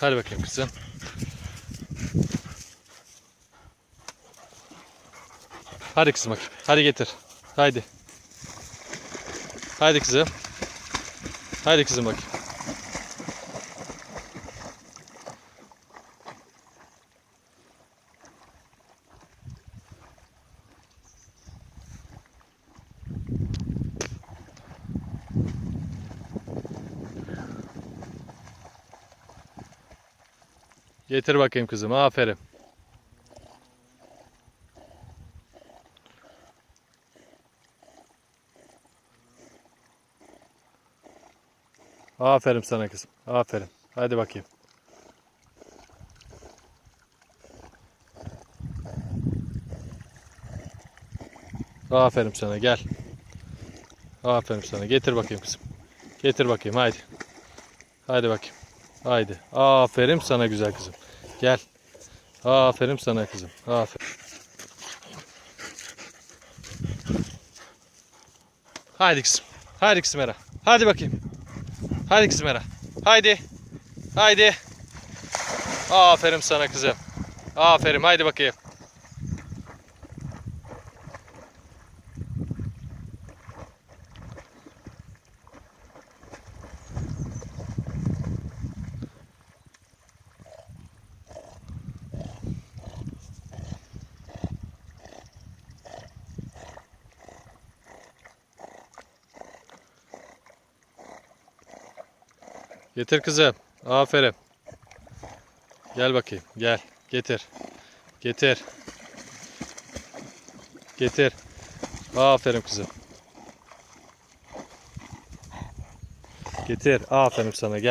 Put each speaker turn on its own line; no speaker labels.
Hadi bakayım kızım. Hadi kızım bak. Hadi getir. Haydi. Haydi kızım. Haydi kızım bak. Getir bakayım kızım. Aferin. Aferin sana kızım. Aferin. Hadi bakayım. Aferin sana gel. Aferin sana. Getir bakayım kızım. Getir bakayım haydi. Haydi bakayım. Haydi. Aferin sana güzel kızım. Gel. Aferin sana kızım. Aferin. Haydi kızım. Haydi kızım Era. Hadi bakayım. Haydi kızım Era. Haydi. Haydi. Aferin sana kızım. Aferin. Haydi bakayım. Getir kızım. Aferin. Gel bakayım. Gel. Getir. Getir. Getir. Aferin kızım. Getir. Aferin sana. Gel.